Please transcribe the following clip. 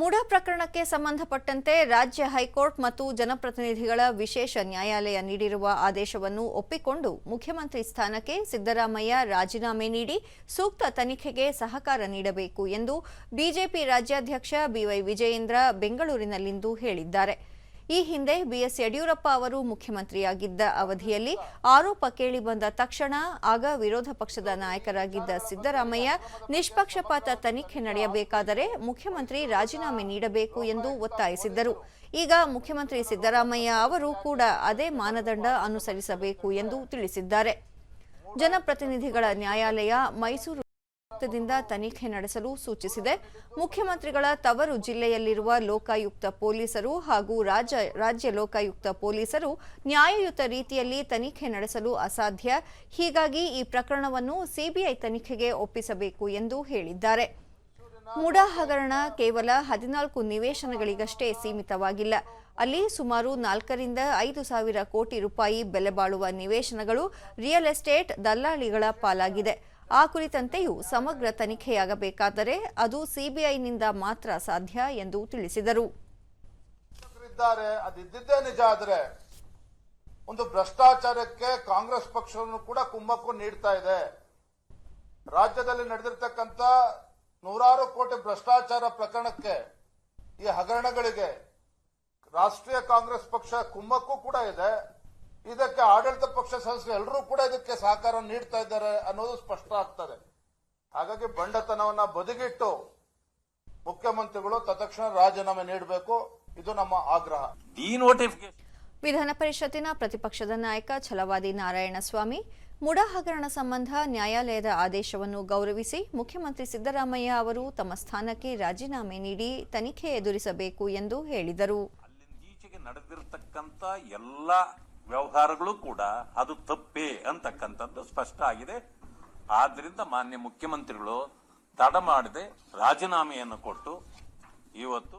ಮುಡಾ ಪ್ರಕರಣಕ್ಕೆ ಸಂಬಂಧಪಟ್ಟಂತೆ ರಾಜ್ಯ ಹೈಕೋರ್ಟ್ ಮತ್ತು ಜನಪ್ರತಿನಿಧಿಗಳ ವಿಶೇಷ ನ್ಯಾಯಾಲಯ ನೀಡಿರುವ ಆದೇಶವನ್ನು ಒಪ್ಪಿಕೊಂಡು ಮುಖ್ಯಮಂತ್ರಿ ಸ್ಥಾನಕ್ಕೆ ಸಿದ್ದರಾಮಯ್ಯ ರಾಜೀನಾಮೆ ನೀಡಿ ಸೂಕ್ತ ತನಿಖೆಗೆ ಸಹಕಾರ ನೀಡಬೇಕು ಎಂದು ಬಿಜೆಪಿ ರಾಜ್ಯಾಧ್ಯಕ್ಷ ಬಿವೈ ವಿಜಯೇಂದ್ರ ಬೆಂಗಳೂರಿನಲ್ಲಿಂದು ಹೇಳಿದ್ದಾರೆ. ಈ ಹಿಂದೆ ಬಿಎಸ್ ಯಡಿಯೂರಪ್ಪ ಅವರು ಮುಖ್ಯಮಂತ್ರಿಯಾಗಿದ್ದ ಅವಧಿಯಲ್ಲಿ ಆರೋಪ ಕೇಳಿಬಂದ ತಕ್ಷಣ ಆಗ ವಿರೋಧ ಪಕ್ಷದ ನಾಯಕರಾಗಿದ್ದ ಸಿದ್ದರಾಮಯ್ಯ ನಿಷ್ಪಕ್ಷಪಾತ ತನಿಖೆ ನಡೆಯಬೇಕಾದರೆ ಮುಖ್ಯಮಂತ್ರಿ ರಾಜೀನಾಮೆ ನೀಡಬೇಕು ಎಂದು ಒತ್ತಾಯಿಸಿದ್ದರು. ಈಗ ಮುಖ್ಯಮಂತ್ರಿ ಸಿದ್ದರಾಮಯ್ಯ ಅವರು ಕೂಡ ಅದೇ ಮಾನದಂಡ ಅನುಸರಿಸಬೇಕು ಎಂದು ತಿಳಿಸಿದ್ದಾರೆ. ಜನಪ್ರತಿನಿಧಿಗಳ ನ್ಯಾಯಾಲಯ ಮೈಸೂರು ದಿಂದ ತನಿಖೆ ನಡೆಸಲು ಸೂಚಿಸಿದೆ. ಮುಖ್ಯಮಂತ್ರಿಗಳ ತವರು ಜಿಲ್ಲೆಯಲ್ಲಿರುವ ಲೋಕಾಯುಕ್ತ ಪೊಲೀಸರು ಹಾಗೂ ರಾಜ್ಯ ರಾಜ್ಯ ಲೋಕಾಯುಕ್ತ ಪೊಲೀಸರು ನ್ಯಾಯಯುತ ರೀತಿಯಲ್ಲಿ ತನಿಖೆ ನಡೆಸಲು ಅಸಾಧ್ಯ. ಹೀಗಾಗಿ ಈ ಪ್ರಕರಣವನ್ನು ಸಿಬಿಐ ತನಿಖೆಗೆ ಒಪ್ಪಿಸಬೇಕು ಎಂದು ಹೇಳಿದ್ದಾರೆ. ಮುಡಾ ಹಗರಣ ಕೇವಲ ಹದಿನಾಲ್ಕು ನಿವೇಶನಗಳಿಗಷ್ಟೇ ಸೀಮಿತವಾಗಿಲ್ಲ. ಅಲ್ಲಿ ಸುಮಾರು ನಾಲ್ಕರಿಂದ ಐದು ಸಾವಿರ ಕೋಟಿ ರೂಪಾಯಿ ಬೆಲೆ ಬಾಳುವ ನಿವೇಶನಗಳು ರಿಯಲ್ ಎಸ್ಟೇಟ್ ದಲ್ಲಾಳಿಗಳ ಪಾಲಾಗಿದೆ. ಆ ಕುರಿತಂತೆಯೂ ಸಮಗ್ರ ತನಿಖೆಯಾಗಬೇಕಾದರೆ ಅದು ಸಿಬಿಐನಿಂದ ಮಾತ್ರ ಸಾಧ್ಯ ಎಂದು ತಿಳಿಸಿದರು. ನಿಜ ಆದರೆ ಒಂದು ಭ್ರಷ್ಟಾಚಾರಕ್ಕೆ ಕಾಂಗ್ರೆಸ್ ಪಕ್ಷವನ್ನು ಕೂಡ ಕುಮ್ಮಕ್ಕು ನೀಡ್ತಾ ಇದೆ. ರಾಜ್ಯದಲ್ಲಿ ನಡೆದಿರ್ತಕ್ಕಂಥ ನೂರಾರು ಕೋಟಿ ಭ್ರಷ್ಟಾಚಾರ ಪ್ರಕರಣಕ್ಕೆ ಈ ಹಗರಣಗಳಿಗೆ ರಾಷ್ಟ್ರೀಯ ಕಾಂಗ್ರೆಸ್ ಪಕ್ಷ ಕುಂಭಕ್ಕೂ ಕೂಡ ಇದೆ. ಇದಕ್ಕೆ ಆಡಳಿತ ಪಕ್ಷ ಸದಸ್ಯರು ಎಲ್ಲರೂ ಕೂಡ ಇದಕ್ಕೆ ಸಹಕಾರ ನೀಡ್ತಾ ಇದ್ದಾರೆ ಅನ್ನೋದು ಸ್ಪಷ್ಟ ಆಗ್ತದೆ. ಹಾಗಾಗಿ ಬಂಡತನವನ್ನ ಬದಿಗಿಟ್ಟು ಮುಖ್ಯಮಂತ್ರಿಗಳು ತತ್ಕ್ಷಣ ರಾಜೀನಾಮೆ ನೀಡಬೇಕು. ಇದು ನಮ್ಮ ಆಗ್ರಹ. ವಿಧಾನ ಪರಿಷತ್ತಿನ ಪ್ರತಿಪಕ್ಷದ ನಾಯಕ ಛಲವಾದಿ ನಾರಾಯಣಸ್ವಾಮಿ ಮುಡಾ ಹಗರಣ ಸಂಬಂಧ ನ್ಯಾಯಾಲಯದ ಆದೇಶವನ್ನು ಗೌರವಿಸಿ ಮುಖ್ಯಮಂತ್ರಿ ಸಿದ್ದರಾಮಯ್ಯ ಅವರು ತಮ್ಮ ಸ್ಥಾನಕ್ಕೆ ರಾಜೀನಾಮೆ ನೀಡಿ ತನಿಖೆ ಎದುರಿಸಬೇಕು ಎಂದು ಹೇಳಿದರು. ಅಲ್ಲಿಂದೀಚೆಗೆ ನಡೆದಿರತಕ್ಕಂಥ ಎಲ್ಲ ವ್ಯವಹಾರಗಳು ಕೂಡ ಅದು ತಪ್ಪೇ ಅಂತಕ್ಕಂಥದ್ದು ಸ್ಪಷ್ಟ ಆಗಿದೆ ಆದ್ರಿಂದ ಮಾನ್ಯ ಮುಖ್ಯಮಂತ್ರಿಗಳು ತಡ ಮಾಡದೆ ರಾಜೀನಾಮೆಯನ್ನು ಕೊಟ್ಟು ಇವತ್ತು